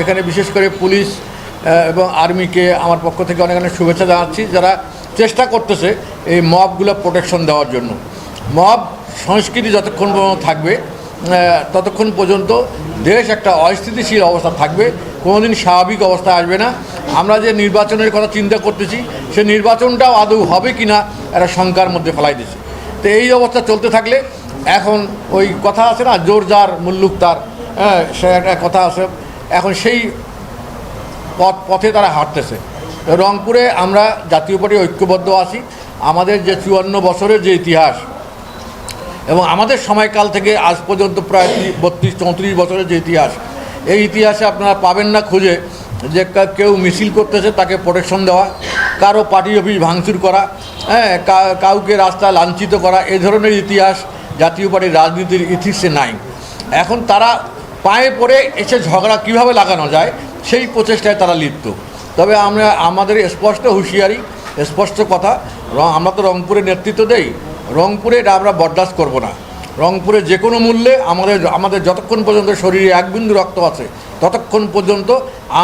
এখানে বিশেষ করে পুলিশ এবং আর্মিকে আমার পক্ষ থেকে অনেক অনেক শুভেচ্ছা জানাচ্ছি, যারা চেষ্টা করতেছে এই মবগুলো প্রোটেকশন দেওয়ার জন্য। মব সংস্কৃতি যতক্ষণ পর্যন্ত থাকবে ততক্ষণ পর্যন্ত দেশ একটা অস্থিতিশীল অবস্থা থাকবে, কোনোদিন স্বাভাবিক অবস্থা আসবে না। আমরা যে নির্বাচনের কথা চিন্তা করতেছি, সে নির্বাচনটাও আদৌ হবে কি না একটা শঙ্কার মধ্যে ফেলাই দিচ্ছে তো এই অবস্থা চলতে থাকলে এখন ওই কথা আছে না জোর যার মুল্লুক তার হ্যাঁ সে একটা কথা আছে এখন সেই পথ, পথে তারা হাঁটতেছে। রংপুরে আমরা জাতীয় পার্টি ঐক্যবদ্ধ আছি। আমাদের যে চুয়ান্ন বছরের যে ইতিহাস এবং আমাদের সময়কাল থেকে আজ পর্যন্ত প্রায় বত্রিশ, চৌত্রিশ বছরের যে ইতিহাস, এই ইতিহাসে আপনারা পাবেন না খুঁজে যে কেউ মিছিল করতেছে, তাকে প্রোটেকশন দেওয়া, কারও পার্টি অফিস ভাঙচুর করা হ্যাঁ কাউকে রাস্তা লাঞ্ছিত করা, এ ধরনের ইতিহাস জাতীয় পার্টির রাজনীতির ইতিহাসে নাই। এখন তারা পায়ে পড়ে এসে ঝগড়া কীভাবে লাগানো যায়, সেই প্রচেষ্টায় তারা লিপ্ত। তবে আমরা, আমাদের স্পষ্ট হুঁশিয়ারি, স্পষ্ট কথা আমরা তো রংপুরে নেতৃত্ব দেই, রংপুরে এটা আমরা বরদাস্ত করব না। রংপুরে যে কোনো মূল্যে আমাদের আমাদের যতক্ষণ পর্যন্ত শরীরে এক বিন্দু রক্ত আছে, ততক্ষণ পর্যন্ত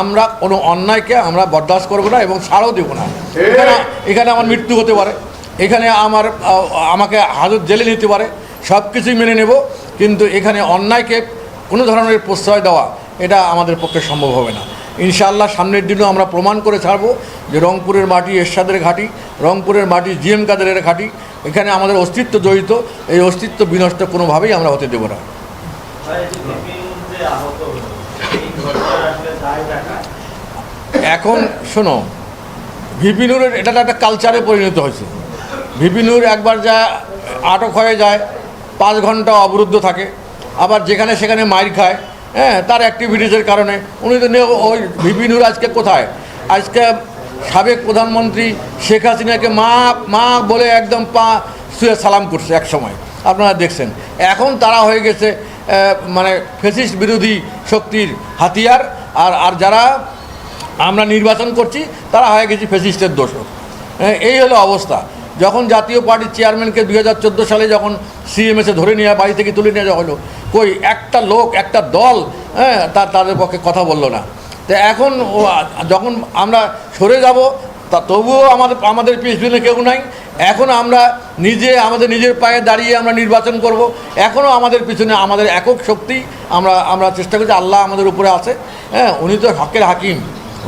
আমরা কোনো অন্যায়কে আমরা বরদাস্ত করব না এবং ছাড়ও দেবো না। এখানে এখানে আমার মৃত্যু হতে পারে, এখানে আমার আমাকে হাজত জেলে নিতে পারে সব কিছুই মেনে নেব, কিন্তু এখানে অন্যায়কে কোনো ধরনের প্রশ্রয় দেওয়া এটা আমাদের পক্ষে সম্ভব হবে না। ইনশাআল্লাহ সামনের দিনেও আমরা প্রমাণ করে ছাড়বো যে রংপুরের মাটি এরশাদের ঘাঁটি, রংপুরের মাটি জিএম কাদেরের ঘাঁটি, এখানে আমাদের অস্তিত্ব জড়িত, এই অস্তিত্ব বিনষ্ট কোনোভাবেই আমরা হতে দেবো না? এখন শোনো ভিপিনুরের এটা একটা কালচারে পরিণত হয়েছে। ভিপিনুর একবার যা আটক হয়ে যায়, পাঁচ ঘণ্টা অবরুদ্ধ থাকে। আবার যেখানে সেখানে মাইর খায় হ্যাঁ তার অ্যাক্টিভিটিসের কারণে। উনি তো ওই ভিপিনুর আজকে কোথায়? আজকে সাবেক প্রধানমন্ত্রী শেখ হাসিনাকে মা মা বলে একদম পা শুয়ে সালাম করছে এক সময়। আপনারা দেখছেন। এখন তারা হয়ে গেছে মানে ফেসিস্ট বিরোধী শক্তির হাতিয়ার। আর আর যারা আমরা নির্বাচন করছি, তারা হয়ে গেছি ফেসিস্টের দোষক। এই হলো অবস্থা। যখন জাতীয় পার্টির চেয়ারম্যানকে দুই হাজার চোদ্দ সালে যখন সিএমএসে ধরে নিয়ে, বাড়ি থেকে তুলে নিয়ে যাওয়া হলো, কই, একটা লোক, একটা দল হ্যাঁ তার, তাদের পক্ষে কথা বলল না। তো এখন যখন আমরা সরে যাব, তা তবুও আমাদের আমাদের পিছনে কেউ নাই। এখন আমরা নিজে, আমাদের নিজের পায়ে দাঁড়িয়ে আমরা নির্বাচন করব। এখনও আমাদের পিছনে আমাদের একক শক্তি, আমরা আমরা চেষ্টা করছি, আল্লাহ আমাদের উপরে আছে। হ্যাঁ উনি তো হকের হাকিম,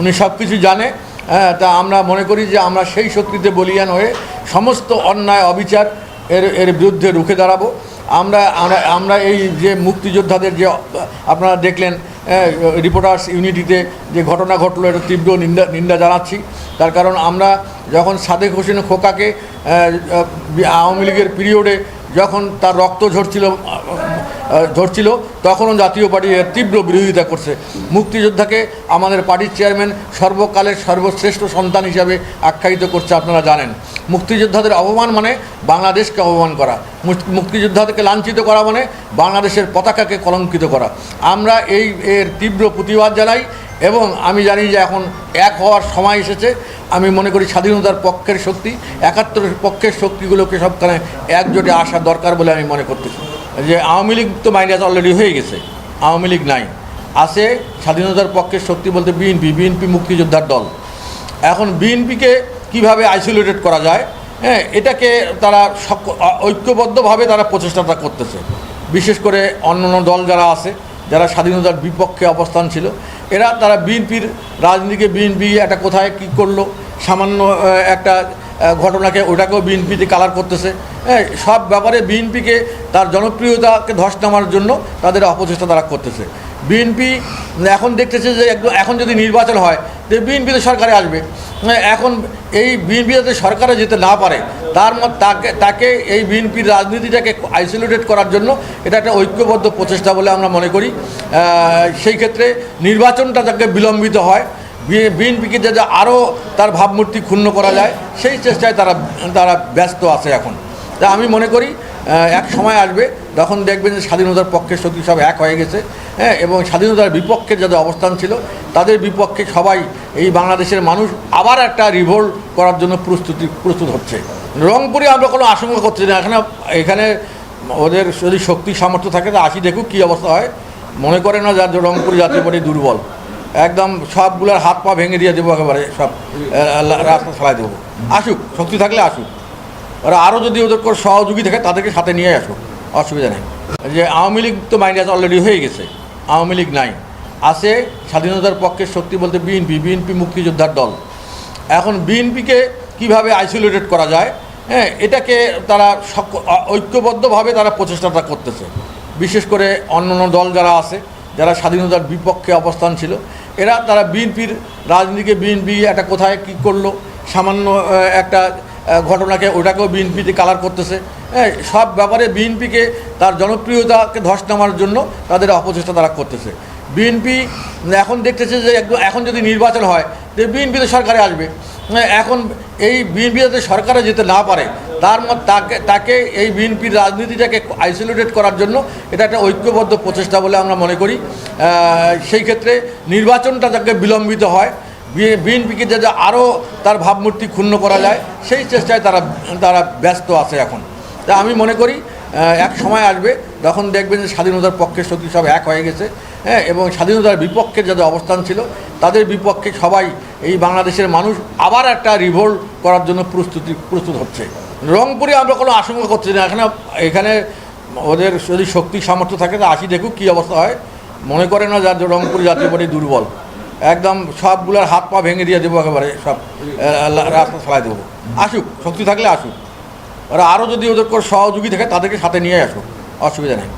উনি সব কিছু জানে। হ্যাঁ তা আমরা মনে করি যে আমরা সেই শক্তিতে বলিয়ান হয়ে সমস্ত অন্যায় অবিচার এর এর বিরুদ্ধে রুখে দাঁড়াবো। আমরা আমরা এই যে মুক্তিযোদ্ধাদের যে, আপনারা দেখলেন রিপোর্টার্স ইউনিটিতে যে ঘটনা ঘটলো, এটা তীব্র নিন্দা নিন্দা জানাচ্ছি। তার কারণ আমরা যখন সাদেক হোসেন খোকাকে আওয়ামী লীগের পিরিয়ডে যখন তার রক্ত ঝরছিল আহ, তখনও জাতীয় পার্টি এর তীব্র বিরোধিতা করছে। মুক্তিযোদ্ধাকে আমাদের পার্টির চেয়ারম্যান সর্বকালের সর্বশ্রেষ্ঠ সন্তান হিসাবে আখ্যায়িত করছে আপনারা জানেন। মুক্তিযোদ্ধাদের অপমান মানে বাংলাদেশকে অপমান করা। মুক- মুক্তিযোদ্ধাদেরকে লাঞ্ছিত করা মানে বাংলাদেশের পতাকাকে কলঙ্কিত করা। আমরা এই এর তীব্র প্রতিবাদ জানাই এবং আমি জানি যে এখন এক হওয়ার সময় এসেছে। আমি মনে করি স্বাধীনতার পক্ষের শক্তি একাত্তরের পক্ষের শক্তিগুলোকে সবখানে একজোটে আসা দরকার বলে আমি মনে করতেছি। যে আওয়ামী লীগ তো মাইনাস অলরেডি হয়ে গেছে। আওয়ামী লীগ নাই। আছে স্বাধীনতার পক্ষের শক্তি বলতে বিএনপি বিএনপি মুক্তিযোদ্ধার দল। এখন বিএনপিকে কীভাবে আইসোলেটেড করা যায়? হ্যাঁ এটাকে তারা সক- ঐক্যবদ্ধভাবে তারা প্রচেষ্টাটা করতেছে। বিশেষ করে অন্যান্য দল যারা আছে, যারা স্বাধীনতার বিপক্ষে অবস্থান ছিল, এরা তারা বিএনপির রাজনীতিকে, বিএনপি একটা কোথায় কী করল? সামান্য একটা ঘটনাকে ওটাকেও বিএনপিতে কালার করতেছে। হ্যাঁ সব ব্যাপারে বিএনপিকে তার জনপ্রিয়তাকে ধস নামার জন্য তাদের অপচেষ্টা তারা করতেছে। বিএনপি এখন দেখতেছে যে একদম এখন যদি নির্বাচন হয় যে বিএনপিতে সরকারে আসবে। হ্যাঁ, এখন এই বিএনপি যাতে সরকারে যেতে না পারে তার তাকে তাকে এই বিএনপির রাজনীতিটাকে আইসোলেটেড করার জন্য এটা একটা ঐক্যবদ্ধ প্রচেষ্টা বলে আমরা মনে করি। সেই ক্ষেত্রে নির্বাচনটা তাকে বিলম্বিত হয় বিএনপিকে যাতে আরও তার ভাবমূর্তি ক্ষুণ্ণ করা যায়, সেই চেষ্টায় তারা তারা ব্যস্ত আছে এখন। তা আমি মনে করি এক সময় আসবে, তখন দেখবেন যে স্বাধীনতার পক্ষে শক্তি সব এক হয়ে গেছে হ্যাঁ এবং স্বাধীনতার বিপক্ষে যাদের অবস্থান ছিল, তাদের বিপক্ষে সবাই এই বাংলাদেশের মানুষ আবার একটা রিভোল্ট করার জন্য প্রস্তুতি, প্রস্তুত হচ্ছে। রংপুরে আমরা কোনো আশঙ্কা করছি না, এখানে এখানে ওদের যদি শক্তি সামর্থ্য থাকে, তা আসি দেখুক কী অবস্থা হয়। মনে করে না যার রংপুর জাতীয় পার্টি দুর্বল। একদম সবগুলোর হাত পা ভেঙে দিয়ে দেবো একেবারে সব রাস্তা ছাড়াই দেবো। আসুক, শক্তি থাকলে আসুক। ওরা আরও যদি ওদের কোনো সহযোগী থাকে, তাদেরকে সাথে নিয়ে আসুক অসুবিধা নেই। যে আওয়ামী লীগ তো মাইন্ড মাইনাস অলরেডি হয়ে গেছে, আওয়ামী লীগ নাই। আছে স্বাধীনতার পক্ষের শক্তি বলতে বিএনপি বিএনপি মুক্তিযোদ্ধার দল। এখন বিএনপিকে কীভাবে আইসোলেটেড করা যায়? হ্যাঁ এটাকে তারা ঐক্যবদ্ধভাবে তারা প্রচেষ্টাটা করতেছে। বিশেষ করে অন্যান্য দল যারা আছে যারা স্বাধীনতার বিপক্ষে অবস্থান ছিল, এরা তারা বিএনপির রাজনীতিকে, বিএনপি একটা কোথায় কী করল, সামান্য একটা ঘটনাকে ওটাকেও বিএনপিতে কালার করতেছে। হ্যাঁ সব ব্যাপারে বিএনপিকে তার জনপ্রিয়তাকে ধস নামার জন্য তাদের অপচেষ্টা তারা করতেছে। বিএনপি এখন দেখতেছে যে এখন যদি নির্বাচন হয়, তো বিএনপি তো সরকারে আসবে। এখন এই বিএনপি যাতে সরকারে যেতে না পারে তার তাকে তাকে এই বিএনপির রাজনীতিটাকে আইসোলেটেড করার জন্য এটা একটা ঐক্যবদ্ধ প্রচেষ্টা বলে আমরা মনে করি। সেই ক্ষেত্রে নির্বাচনটা যাতে বিলম্বিত হয় বিএনপিকে যাতে আরও তার ভাবমূর্তি ক্ষুণ্ণ করা যায়, সেই চেষ্টায় তারা তারা ব্যস্ত আছে এখন। তা আমি মনে করি এক সময় আসবে, যখন দেখবেন যে স্বাধীনতার পক্ষে শক্তি সব এক হয়ে গেছে হ্যাঁ এবং স্বাধীনতার বিপক্ষে যাদের অবস্থান ছিল, তাদের বিপক্ষে সবাই এই বাংলাদেশের মানুষ আবার একটা রিভোল্ট করার জন্য প্রস্তুতি, প্রস্তুত হচ্ছে। রংপুরে আমরা কোনো আশঙ্কা করছি না। এখানে এখানে ওদের যদি শক্তি সামর্থ্য থাকে, তা আসি দেখুক কী অবস্থা হয়। মনে করে না যার রংপুর জাতীয় পার্টি দুর্বল। একদম সবগুলোর হাত পা ভেঙে দিয়ে দেবো একেবারে, সব রাস্তা ছাড়াই দেবো। আসুক, শক্তি থাকলে আসুক। ওরা আরও যদি ওদের কোনো সহযোগী থাকে, তাদেরকে সাথে নিয়ে আসুক। অসুবিধা নেই।